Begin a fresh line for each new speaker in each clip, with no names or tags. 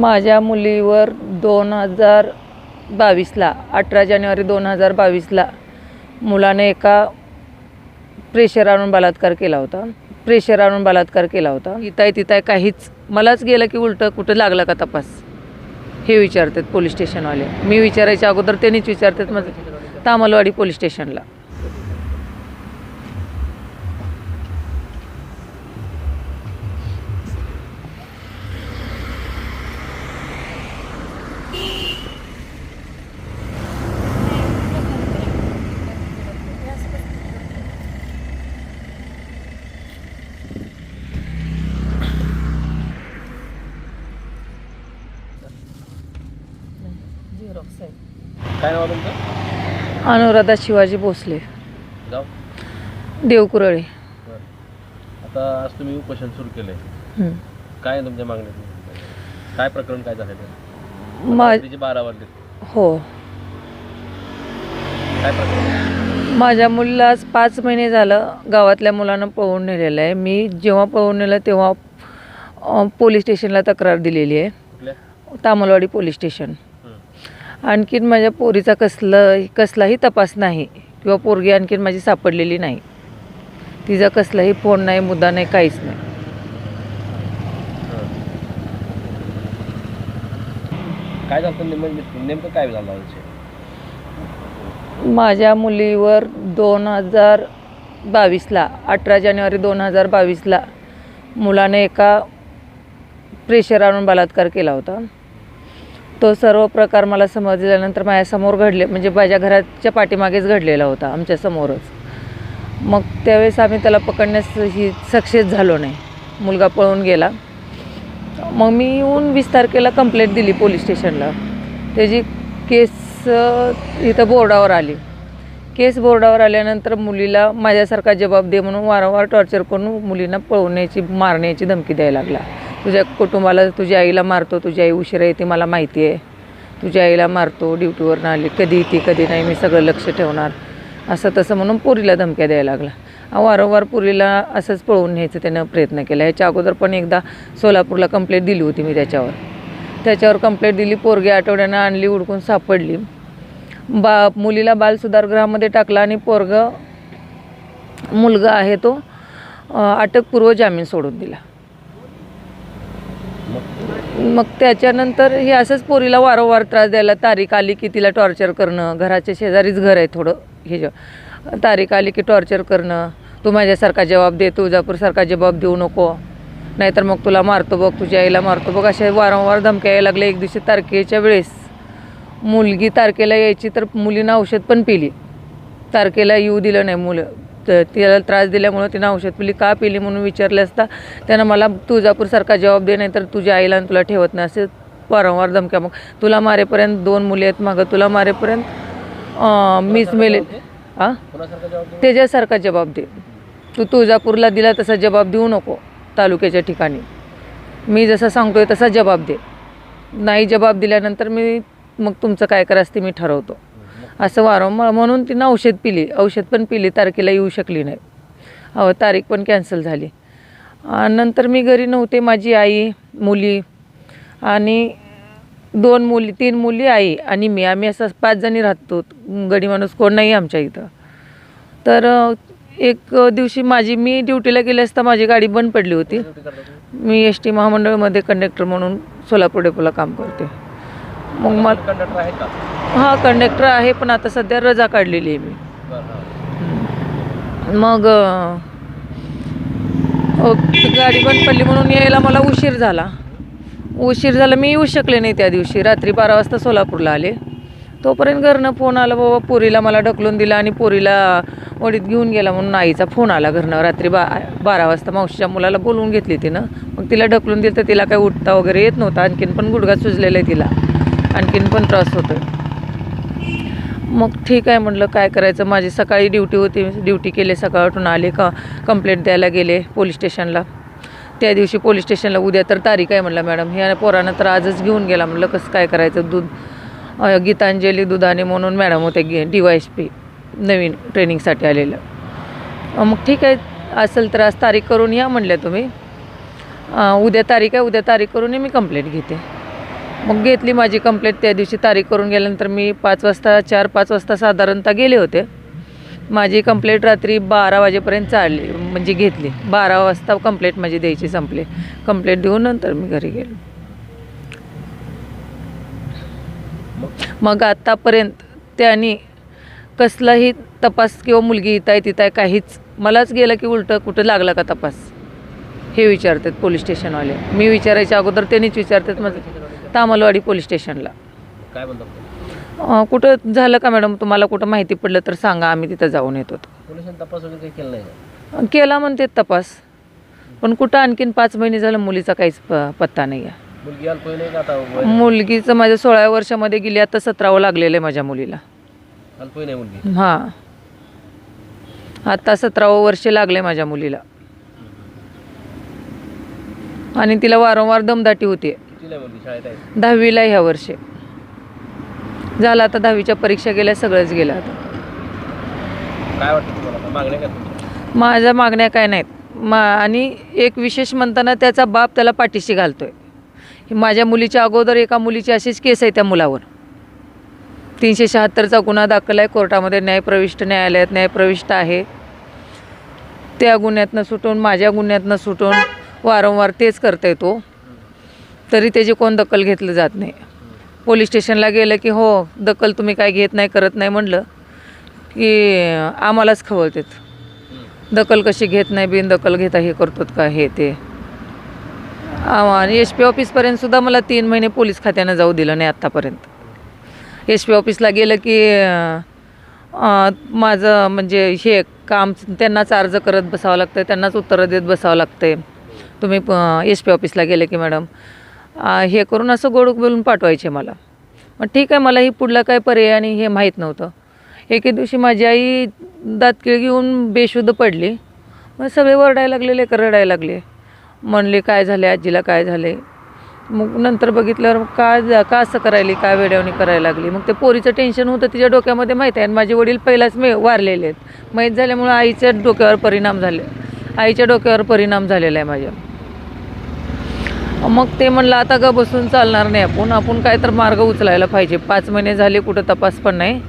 माझ्या मुलीवर दोन हजार बावीसला अठरा जानेवारी दोन हजार बावीसला मुलाने एका प्रेशर आणून बलात्कार केला होता. प्रेशर आणून बलात्कार केला होता. इथं आहे तिथं आहे काहीच. मलाच गेलं की उलटं कुठं लागला का तपास? हे विचारतात पोलीस स्टेशनवाले. मी विचारायच्या अगोदर त्यांनीच विचारतात माझं तामलवाडी पोलीस स्टेशनला.
काय नाव तुमचं?
अनुराधा शिवाजी भोसले.
गाव?
देवकुरळे.
आता आज तुम्ही उपोषण सुरू केले
हं.
काय तुमच्या मागण्यात काय प्रकरण काय झालं
मा
रात्रीचे बारा वाजले.
हो.
काय प्रकरण?
माझ्या मुलीला आज पाच महिने झालं गावातल्या मुलानं पळवून नेलेलं आहे. मी जेव्हा पळवून नेलं तेव्हा अं, पोलीस स्टेशनला तक्रार दिलेली आहे.
कुठल्या?
Tamalwadi police station. आणखीन माझ्या पोरीचा कसलं कसलाही तपास नाही. किंवा पोरगी आणखीन माझी सापडलेली नाही. तिचा कसलाही फोन नाही मुद्दा नाही काहीच नाही.
काय झालं नेमकं? नेमकं काय झालं
माझ्या मुलीवर दोन हजार बावीसला अठरा जानेवारी दोन हजार बावीसला मुलाने एका प्रेशर आणून बलात्कार केला होता. तो सर्व प्रकार मला समजल्यानंतर माझ्यासमोर घडले. म्हणजे माझ्या घराच्या पाठीमागेच घडलेला होता आमच्या समोरच. मग त्यावेळेस आम्ही त्याला पकडण्यास ही सक्सेस झालो नाही. मुलगा पळून गेला. मग मी येऊन वीस तारखेला कंप्लेंट दिली पोलीस स्टेशनला त्याची केस इथं बोर्डावर आली. केस बोर्डावर आल्यानंतर मुलीला माझ्यासारखा जबाब दे म्हणून वारंवार टॉर्चर करून मुलींना पळवण्याची मारण्याची धमकी द्यायला लागला. तुझ्या कुटुंबाला तुझ्या आईला मारतो तुझी आई उशिरा येते मला माहिती आहे. तुझ्या आईला मारतो ड्युटीवरनं आली कधी येते कधी नाही मी सगळं लक्ष ठेवणार. असं तसं म्हणून पुरीला धमक्या द्यायला लागला. वारंवार पुरीला असंच पळवून न्यायचं त्यानं प्रयत्न केला. ह्याच्या अगोदर पण एकदा सोलापूरला कंप्लेंट दिली होती मी त्याच्यावर. त्याच्यावर कंप्लेंट दिली पोरगी आठवड्यानं आणली उडकून सापडली. बा मुलीला बालसुधारगृहामध्ये टाकला आणि पोरग मुलगा आहे तो अटकपूर्व जामीन सोडून दिला. मग त्याच्यानंतर हे असंच पोरीला वारंवार त्रास द्यायला तारीख आली की तिला टॉर्चर करणं घराच्या शेजारीच घर आहे थोडं हे जे. तारीख आली की टॉर्चर करणं तू माझ्यासारखा जबाब दे तुळजापूरसारखा जबाब देऊ नको. नाहीतर मग तुला मारतो बघ तुझ्या आईला मारतो बघ अशा वारंवार धमक्या यायला लागल्या एक दिवशी तारखेच्या वेळेस. मुलगी तारखेला यायची तर मुलीनं औषध पण पिली. तारखेला येऊ दिलं नाही मुलं. तिला त्रास दिल्यामुळं तिनं औषध पिली का पिली म्हणून विचारले असता त्यानं मला तुळजापूरसारखा जबाब दे नाही तर तुझ्या आईला तुला ठेवत नाही. असे वारंवार धमक्या मग तुला मारेपर्यंत दोन मुली आहेत मागं तुला मारेपर्यंत मीच मेले हां? त्याच्यासारखा जबाब दे. तू तुळजापूरला दिला तसा जबाब देऊ नको तालुक्याच्या ठिकाणी. मी जसं सांगतोय तसा जबाब दे. नाही जबाब दिल्यानंतर मी मग तुमचं काय करायचं ते मी ठरवतो. असं वारंवार म्हणून तिनं औषध पिली. औषध पण पिली तारखेला येऊ शकली नाही. अहो तारीख पण कॅन्सल झाली. नंतर मी घरी नव्हते माझी आई मुली आणि दोन मुली तीन मुली आई आणि मी. आम्ही असं पाच जणी राहतो. गडी माणूस कोण नाही आमच्या इथं. तर एक दिवशी माझी मी ड्युटीला गेले असता माझी गाडी बंद पडली होती. मी एस टी महामंडळमध्ये कंडक्टर म्हणून सोलापूर डेपोला काम करते. मग मला
कंडक्टर आहेत का?
हा कंडक्टर आहे पण आता सध्या रजा काढलेली आहे मी. मग अ, गाडी बंद पडली म्हणून यायला मला उशीर झाला. उशीर झाला मी येऊ शकले नाही त्या दिवशी. रात्री बारा वाजता सोलापूरला आले. तोपर्यंत घरनं फोन आला बाबा पोरीला मला ढकलून दिला आणि पोरीला वडीत घेऊन गेला म्हणून आईचा फोन आला घरनं. रात्री बा बारा वाजता मावशीच्या मुलाला बोलवून घेतली तिनं. मग तिला ढकलून दिलं तर तिला काही उठता वगैरे येत नव्हता. आणखीन पण गुडघा सुजलेला आहे तिला. आणखीन पण त्रास होतो मग ठीक आहे म्हटलं काय करायचं? माझी सकाळी ड्युटी होती. ड्युटी केली उठून आले का कंप्लेंट द्यायला गेले पोलीस स्टेशनला त्या दिवशी पोलीस स्टेशनला उद्या तर तारीख आहे म्हटलं मॅडम. ह्या पोरानं तर आजच घेऊन गेला म्हणलं कसं काय करायचं? दूध गीतांजली दुधाने म्हणून मॅडम होते गे डी वाय एस पी नवीन ट्रेनिंगसाठी आलेलं. मग ठीक आहे असेल तर आज तारीख करून या म्हणल्या तुम्ही. उद्या तारीख आहे उद्या तारीख करून मी कंप्लेंट घेते. मग घेतली माझी कंप्लेंट त्या दिवशी तारीख करून गेल्यानंतर मी पाच वाजता चार पाच वाजता साधारणतः गेले होते. माझी कंप्लेंट रात्री बारा वाजेपर्यंत चालली म्हणजे घेतली. बारा वाजता कंप्लेंट माझी द्यायची संपली. कंप्लेंट देऊन नंतर मी घरी गेलो. मग आत्तापर्यंत त्यांनी कसलाही तपास किंवा मुलगी इथं आहे तिथं आहे काहीच मलाच गेलं की उलटं कुठं लागला का तपास? हे विचारतात पोलीस स्टेशनवाले. मी विचारायच्या अगोदर त्यांनीच विचारतात माझं तामलवाडी पोलीस स्टेशनला.
काय म्हणतात ते?
अं, कुठं झालं का मॅडम? तुम्हाला कुठं माहिती पडलं तर सांगा आम्ही तिथं जाऊन येतो.
पोलिसांनी तपास वगैरे काही केला नाही का?
केला म्हणते तपास. पण कुठं आणखीन पाच महिने झालं मुलीचा काहीच प पत्ता नाही आहे
मुलगी अल्पवयीन आहे का आता वय-
मुलगीचं माझ्या सोळाव्या वर्षामध्ये गेली आता सतरावं लागलेलं आहे माझ्या मुलीला.
अल्पवयीन आहे मुलगी?
हां. आता सतरावं वर्ष लागले माझ्या मुलीला. आणि तिला वारंवार दमदाटी होती दहावीला ह्या वर्षी. झालं आता दहावीच्या परीक्षा गेल्या सगळंच गेलं आता. माझ्या मागण्या काय नाहीत. मा आणि एक विशेष म्हणताना त्याचा बाप त्याला पाठीशी घालतोय. ही माझ्या मुलीच्या अगोदर एका मुलीची अशीच केस आहे त्या मुलावर. तीनशे शहात्तरचा गुन्हा दाखल आहे. कोर्टामध्ये न्यायप्रविष्ट न्यायालयात न्यायप्रविष्ट आहे. त्या गुन्ह्यातनं सुटून माझ्या गुन्ह्यातनं सुटून वारंवार तेच करतोय तो. तरी त्याची कोण दखल घेतलं जात नाही. पोलीस स्टेशनला गेलं की हो दखल तुम्ही काय घेत नाही करत नाही म्हणलं की आम्हालाच खवळतात. दखल कशी घेत नाही बिन दखल घेता हे करतात का हे ते? आणि एस पी ऑफिसपर्यंतसुद्धा मला तीन महिने पोलीस खात्यानं जाऊ दिलं नाही आत्तापर्यंत. एस पी ऑफिसला गेलं की माझं म्हणजे हे काम त्यांनाच अर्ज करत बसावं लागतं त्यांनाच उत्तरं देत बसावं लागतं तुम्ही एस पी ऑफिसला गेले की मॅडम हे करून असं गोड बोलून पाठवायचे मला. मग ठीक आहे मला ही पुढला काय पर्याय आणि हे माहीत नव्हतं. एके दिवशी माझी आई दातकिळ घेऊन बेशुद्ध पडली. मग सगळे वरडायला लागले लेकर रडायला लागले. म्हणले काय झाले? आजीला काय झाले? मग नंतर बघितल्यावर का जा- का असं करायली? काय वेड्यावणी करायला लागली? मग ते पोरीचं टेन्शन होतं तिच्या डोक्यामध्ये माहीत आहे. आणि माझे वडील पहिलाच मे वारलेले आहेत. माहीत झाल्यामुळं आईच्या डोक्यावर परिणाम झाले. आईच्या डोक्यावर परिणाम झालेला आहे माझ्या. मग ते म्हणलं आता ग बसून चालणार नाही आपण. आपण काय तर मार्ग उचलायला पाहिजे. पाच महिने झाले कुठं तपास पण नाही.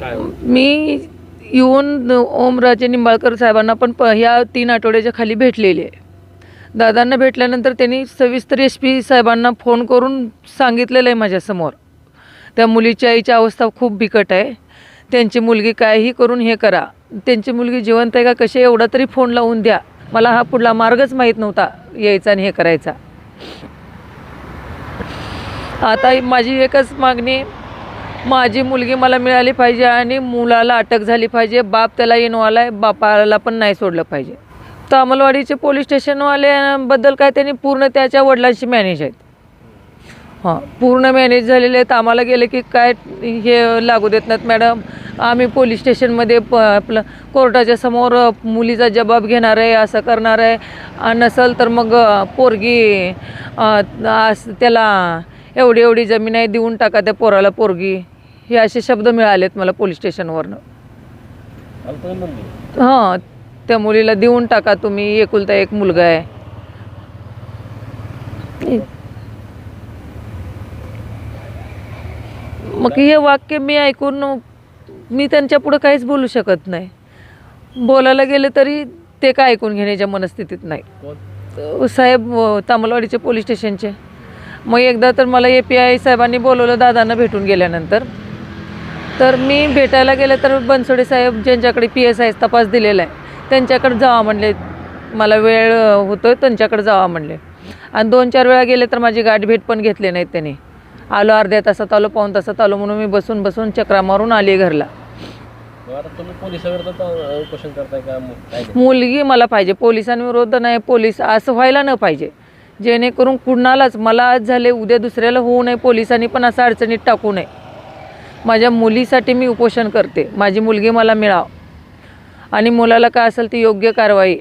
काय
मी येऊन ओमराजे निंबाळकर साहेबांना पण प ह्या तीन आठवड्याच्या खाली भेटलेले आहे. दादांना भेटल्यानंतर त्यांनी सविस्तर एस पी साहेबांना फोन करून सांगितलेलं आहे माझ्यासमोर. त्या मुलीच्या आईची अवस्था खूप बिकट आहे. त्यांची मुलगी काहीही करून हे करा. त्यांची मुलगी जिवंत आहे का? कसे एवढा तरी फोन लावून द्या. मला हा पुढला मार्गच माहीत नव्हता यायचा आणि हे करायचा. आता माझी एकच मागणी माझी मुलगी मला मिळाली पाहिजे आणि मुलाला अटक झाली पाहिजे. बाप त्याला इनवाला आहे बापाला पण नाही सोडलं पाहिजे. तर अंमलवाडीचे पोलीस स्टेशनवाल्याबद्दल काय? त्यांनी पूर्ण त्याच्या वडिलांशी मॅनेज आहेत. हां पूर्ण मॅनेज झालेले आहेत. आम्हाला गेले की काय हे लागू देत नाहीत मॅडम आम्ही पोलीस स्टेशनमध्ये प आपलं कोर्टाच्या समोर मुलीचा जबाब घेणार आहे असं करणार आहे. नसेल तर मग पोरगी त्याला एवढी एवढी जमीन आहे देऊन टाका त्या पोराला पोरगी. हे असे शब्द मिळालेत मला पोलीस स्टेशनवरनं हां त्या मुलीला देऊन टाका तुम्ही. एकुलता एक मुलगा आहे. मग हे वाक्य मी ऐकून मी त्यांच्या पुढं काहीच बोलू शकत नाही. बोलायला गेले तरी ते काय ऐकून घेण्याच्या मनस्थितीत नाही. साहेब तामलवाडीचे पोलीस स्टेशनचे. मग एकदा तर मला ए पी आय साहेबांनी बोलवलं दादांना भेटून गेल्यानंतर. तर मी भेटायला गेलं तर बनसोडे साहेब ज्यांच्याकडे पी एस आय तपास दिलेला आहे त्यांच्याकडे जावा म्हणले. मला वेळ होतो त्यांच्याकडे जावा म्हणले. आणि दोन चार वेळा गेले तर माझी गाठ भेट पण घेतली नाहीत त्यांनी. आलो अर्ध्या तासात आलो पाऊन तासात आलो म्हणून मी बसून बसून चक्रा मारून आली घरला? मुलगी मला पाहिजे पोलिसांविरोध नाही पोलीस असं व्हायला न पाहिजे. जेणेकरून कुणालाच मला आज झाले उद्या दुसऱ्याला होऊ नये पोलिसांनी पण असं अडचणीत टाकू नये. माझ्या मुलीसाठी मी उपोषण करते माझी मुलगी मला मिळाव. आणि मुलाला काय असेल ती योग्य कारवाई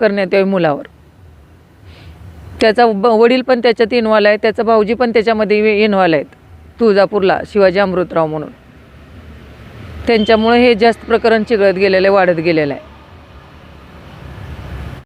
करण्यात यावी मुलावर. त्याचा ब- वडील पण त्याच्यात इन्व्हॉल्व आहे त्याचा भाऊजी पण त्याच्यामध्ये इन्व्हॉल्व आहेत तुळजापूरला शिवाजी अमृतराव म्हणून. त्यांच्यामुळे हे जास्त प्रकरण चिघळत गेलेलं आहे वाढत गेलेलं आहे.